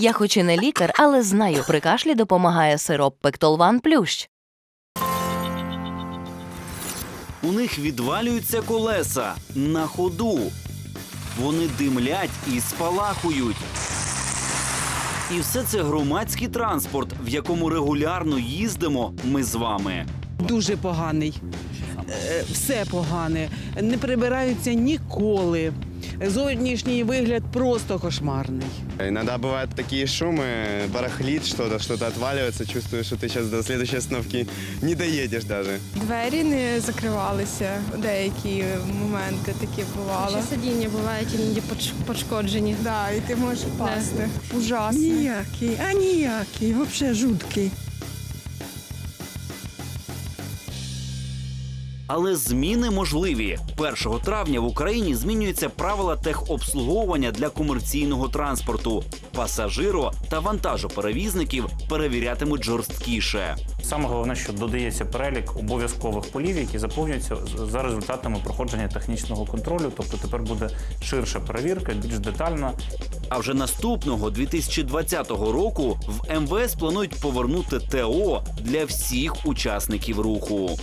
Я хоч і не лікар, але знаю, при кашлі допомагає сироп Пектолван Плющ. У них відвалюються колеса на ходу. Вони димлять і спалахують. І все це громадський транспорт, в якому регулярно їздимо ми з вами. Дуже поганий. Е, Все погане. Не прибираються ніколи. Зовнішній вигляд просто кошмарний. Иногда бывают такие шумы, барахлит что-то, что-то отваливается, чувствуешь, что ты сейчас до следующей остановки не доедешь даже. Двері не закривалися. Деякі моменти такі бувало. Ще сидіння бувають іноді поч- пошкоджені. Да, і ти можеш впасти. Ужасно. Ніякий, а ніякий, взагалі жуткий. Але зміни можливі. 1 травня в Україні змінюються правила техобслуговування для комерційного транспорту. Пасажиро та вантажоперевізників перевірятимуть жорсткіше. Саме головне, що додається перелік обов'язкових полів, які заповнюються за результатами проходження технічного контролю. Тобто тепер буде ширша перевірка, більш детальна. А вже наступного 2020 року в МВС планують повернути ТО для всіх учасників руху.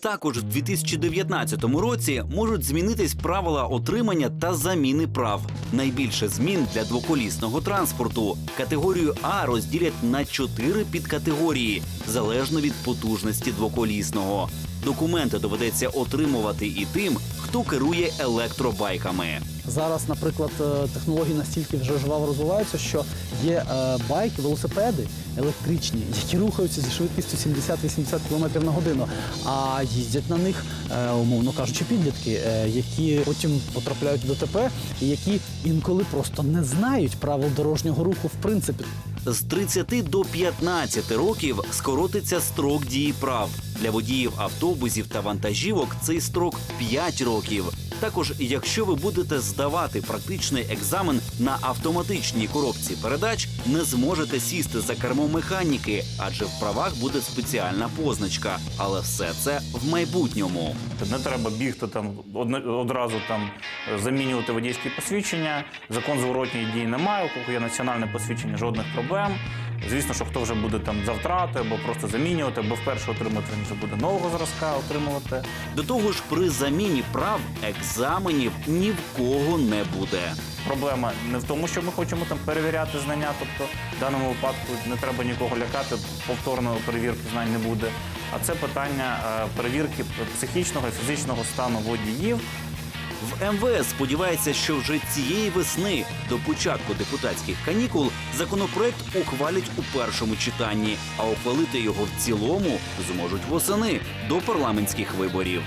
Також в 2019 році можуть змінитись правила отримання та заміни прав. Найбільше змін для двоколісного транспорту. Категорію А розділять на чотири підкатегорії залежно від потужності двоколісного. Документи доведеться отримувати і тим, хто керує електробайками. Зараз, наприклад, е, технології настільки вже жваво розвиваються, що є е, байки, велосипеди електричні, які рухаються зі швидкістю 70-80 км на годину, а їздять на них, е, умовно кажучи, підлітки, які потім потрапляють в ДТП і які інколи просто не знають правил дорожнього руху в принципі. З 30 до 15 років скоротиться строк дії прав. Для водіїв автобусів та вантажівок цей строк 5 років. Також, якщо ви будете здавати практичний екзамен на автоматичній коробці передач, не зможете сісти за кермо механіки, адже в правах буде спеціальна позначка. Але все це в майбутньому. Не треба бігти там одразу там замінювати водійські посвідчення. Закон зворотньої дії немає. У кого є національне посвідчення, жодних проблем. Звісно, що хто вже буде там за втрати або просто замінювати, або вперше отримати він вже буде нового зразка отримувати. До того ж, при заміні прав екзаменів ні в кого не буде. Проблема не в тому, що ми хочемо там перевіряти знання, тобто в даному випадку не треба нікого лякати, повторної перевірки знань не буде. А це питання е, перевірки психічного і фізичного стану водіїв. В МВС сподівається, що вже цієї весни до початку депутатських канікул законопроект ухвалять у першому читанні, а ухвалити його в цілому зможуть восени до парламентських виборів.